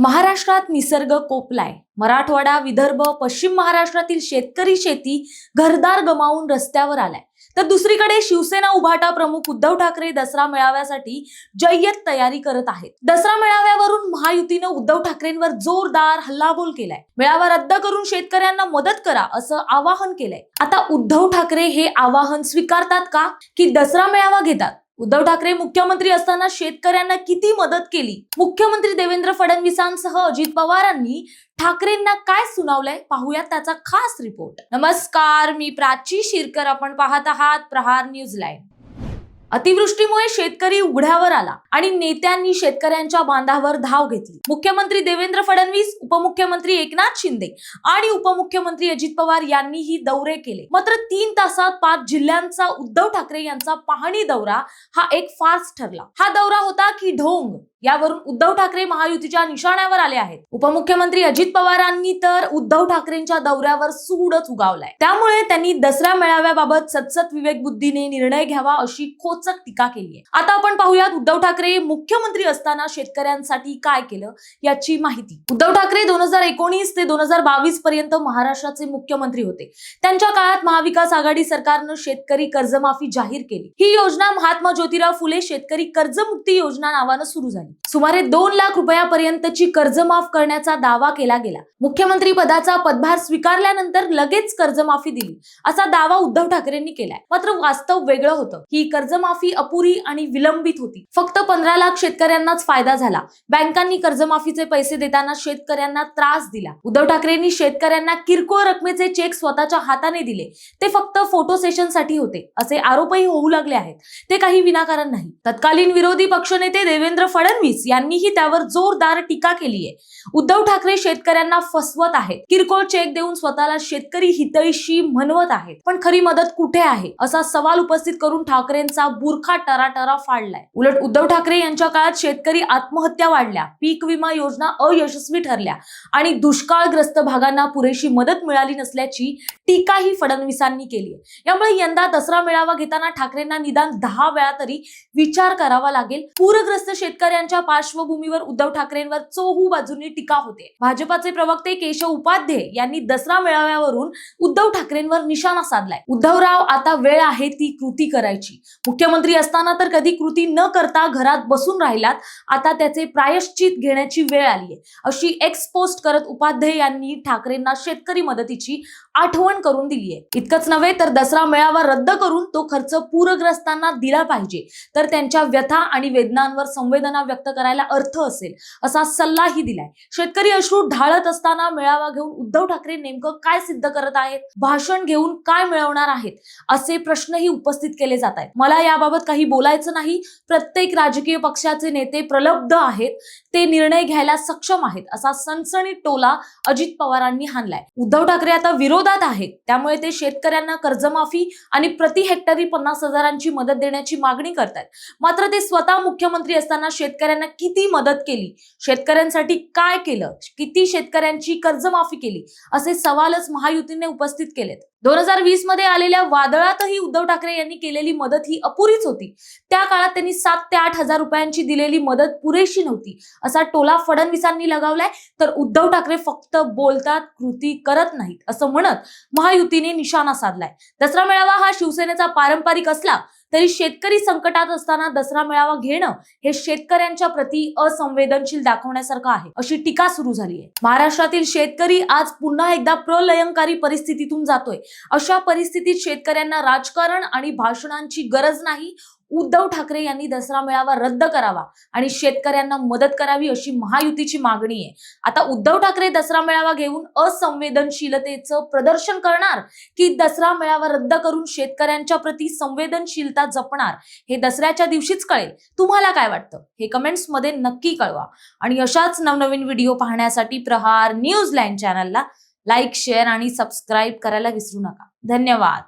महाराष्ट्रात निसर्ग कोपलाय. मराठवाडा विदर्भ पश्चिम महाराष्ट्रातील शेतकरी शेती घरदार गमावून रस्त्यावर आलाय. तर दुसरीकडे शिवसेना उभाटा प्रमुख उद्धव ठाकरे दसरा मेळाव्यासाठी जय्यत तयारी करत आहेत. दसरा मेळाव्यावरून महायुतीनं उद्धव ठाकरेंवर जोरदार हल्लाबोल केलाय. मेळावा रद्द करून शेतकऱ्यांना मदत करा असं आवाहन केलंय. आता उद्धव ठाकरे हे आवाहन स्वीकारतात का? की दसरा मेळावा घेतात? उद्धव ठाकरे मुख्यमंत्री असताना शेतकऱ्यांना किती मदत केली? मुख्यमंत्री देवेंद्र फडणवीसांसह अजित पवारांनी ठाकरेंना काय सुनावलंय? पाहूयात त्याचा खास रिपोर्ट नमस्कार मी प्राची शिरकर. आपण पाहत आहात प्रहार न्यूज लाईव्ह. अतिवृष्टीमुळे शेतकरी उघड्यावर आला आणि नेत्यांनी शेतकऱ्यांच्या बांधावर धाव घेतली. मुख्यमंत्री देवेंद्र फडणवीस उपमुख्यमंत्री एकनाथ शिंदे आणि उपमुख्यमंत्री अजित पवार यांनीही दौरे केले. मात्र तीन तासात पाच जिल्ह्यांचा उद्धव ठाकरे यांचा पाहणी दौरा हा एक फार्स ठरला. हा दौरा होता की ढोंग. यावरून उद्धव ठाकरे महायुतीच्या निशाण्यावर आले आहेत. उपमुख्यमंत्री अजित पवारांनी तर उद्धव ठाकरेंच्या दौऱ्यावर सूडच उगावलाय. त्यामुळे त्यांनी दसरा मेळाव्याबाबत सतसत विवेक बुद्धीने निर्णय घ्यावा अशी खोचक टीका केली आहे. आता आपण पाहूयात उद्धव ठाकरे मुख्यमंत्री असताना शेतकऱ्यांसाठी काय केलं याची माहिती. उद्धव ठाकरे दोन हजार एकोणीस ते दोन हजार बावीस पर्यंत महाराष्ट्राचे मुख्यमंत्री होते. त्यांच्या काळात महाविकास आघाडी सरकारनं शेतकरी कर्जमाफी जाहीर केली. ही योजना महात्मा ज्योतिराव फुले शेतकरी कर्जमुक्ती योजना नावानं सुरू झाली. सुमारे दोन लाख रुपयापर्यंतची कर्ज माफ करण्याचा दावा केला गेला. मुख्यमंत्री पदाचा पदभार स्वीकारल्यानंतर लगेच कर्जमाफी दिली. असा दावा उद्धव ठाकरेंनी केलाय. मात्र वास्तव वेगळं होतं. ही कर्जमाफी अपुरी आणि विलंबित होती. फक्त पंधरा लाख शेतकऱ्यांनाच फायदा झाला. बँकांनी कर्जमाफीचे पैसे देताना शेतकऱ्यांना त्रास दिला. उद्धव ठाकरेंनी शेतकऱ्यांना किरकोळ रकमेचे चेक स्वतःच्या हाताने दिले. ते फक्त फोटो सेशनसाठी होते. असे आरोपही होऊ लागले आहेत. ते काही विनाकारण नाही. तत्कालीन विरोधी पक्षनेते देवेंद्र फडणवीस यांनीही त्यावर जोरदार टीका केली आहे. उद्धव ठाकरे शेतकऱ्यांना फसवत आहेत. किरकोळ चेक देऊन स्वतःला शेतकरी हितैषी म्हणवत आहेत. पण खरी मदत कुठे आहे? असा सवाल उपस्थित करून ठाकरेंचा बुरखा टराटरा फाडलाय. उलट उद्धव ठाकरे यांच्या काळात शेतकरी आत्महत्या वाढल्या. पीक विमा योजना अयशस्वी ठरल्या. आणि दुष्काळग्रस्त भागांना पुरेशी मदत मिळाली नसल्याची टीकाही फडणवीसांनी केली आहे. यामुळे यंदा दसरा मेळावा घेताना ठाकरेंना निदान दहा वेळा तरी विचार करावा लागेल. पूरग्रस्त शेतकऱ्यांच्या पार्श्वभूमीवर उद्धव ठाकरेंवर चोहू बाजूंनी टीका होते. भाजपाचे प्रवक्ते केशव उपाध्ये यांनी दसरा मेळाव्यावरून उद्धव ठाकरेंवर निशाणा साधलाय. उद्धवराव आता वेळ आहे ती कृती करायची. मुख्यमंत्री असताना तर कधी कृती न करता घरात बसून राहिलात आता त्याचे प्रायश्चित घेण्याची वेळ आली आहे अशी एक्स पोस्ट करत उपाध्ये यांनी ठाकरेंना शेतकरी मदतीची आठवण करून दिली आहे इतकंच नव्हे तर दसरा मेळावा रद्द करून तो खर्च पूरग्रस्तांना दिला पाहिजे. तर त्यांच्या व्यथा आणि वेदनांवर संवेदना व्यक्त करायला अर्थ असेल असा सल्लाही दिलाय. शेतकरी अश्रू ढाळत असताना मेळावा घेऊन उद्धव ठाकरे नेमकं काय सिद्ध करत आहेत भाषण घेऊन काय मिळवणार आहेत असे प्रश्नही उपस्थित केले जात आहेत. मला याबाबत काही बोलायचं नाही प्रत्येक राजकीय पक्षाचे नेते प्रलब्ध आहेत ते निर्णय घ्यायला सक्षम आहेत असा सणसणीत टोला अजित पवारांनी हाणलाय. उद्धव ठाकरे आता विरोधात आहेत त्यामुळे ते शेतकऱ्यांना कर्जमाफी आणि प्रति हेक्टरी पन्नास हजारांची मदत देण्याची मागणी करतात मात्र ते स्वतः मुख्यमंत्री असताना शेतकऱ्यांना किती मदत केली? शेतकऱ्यांसाठी काय केलं? किती शेतकऱ्यांची कर्जमाफी केली? असे सवालच महायुतीने उपस्थित केलेत. दोन हजार वीसमध्ये आलेल्या वादळातही उद्धव ठाकरे यांनी केलेली मदत ही अपुरीच होती. त्या काळात त्यांनी सात ते आठ हजार रुपयांची दिलेली मदत पुरेशी नव्हती. असा टोला फडणवीसांनी लगावलाय तर उद्धव ठाकरे फक्त बोलतात कृती करत नाहीत असं म्हणत महायुतीने निशाणा साधलाय. दसरा मेळावा हा शिवसेनेचा पारंपरिक असला तरी शेतकरी संकटात असताना दसरा मेळावा घेणं हे शेतकऱ्यांच्या प्रती असंवेदनशील दाखवण्यासारखं आहे. अशी टीका सुरू झाली आहे महाराष्ट्रातील शेतकरी आज पुन्हा एकदा प्रलयंकारी परिस्थितीतून जातोय. अशा परिस्थितीत शेतकऱ्यांना राजकारण आणि भाषणांची गरज नाही उद्धव ठाकरे यांनी दसरा मेळावा रद्द करावा आणि शेतकऱ्यांना मदत करावी अशी महायुतीची मागणी आहे. आता उद्धव ठाकरे दसरा मेळावा घेऊन असंवेदनशीलतेचं प्रदर्शन करणार की दसरा मेळावा रद्द करून शेतकऱ्यांच्या प्रती संवेदनशीलता जपणार हे दसऱ्याच्या दिवशीच कळेल. तुम्हाला काय वाटतं? हे कमेंट्समध्ये नक्की कळवा. आणि अशाच नवनवीन व्हिडिओ पाहण्यासाठी प्रहार न्यूज लाईन चॅनलला लाईक शेअर आणि सबस्क्राईब करायला विसरू नका. धन्यवाद.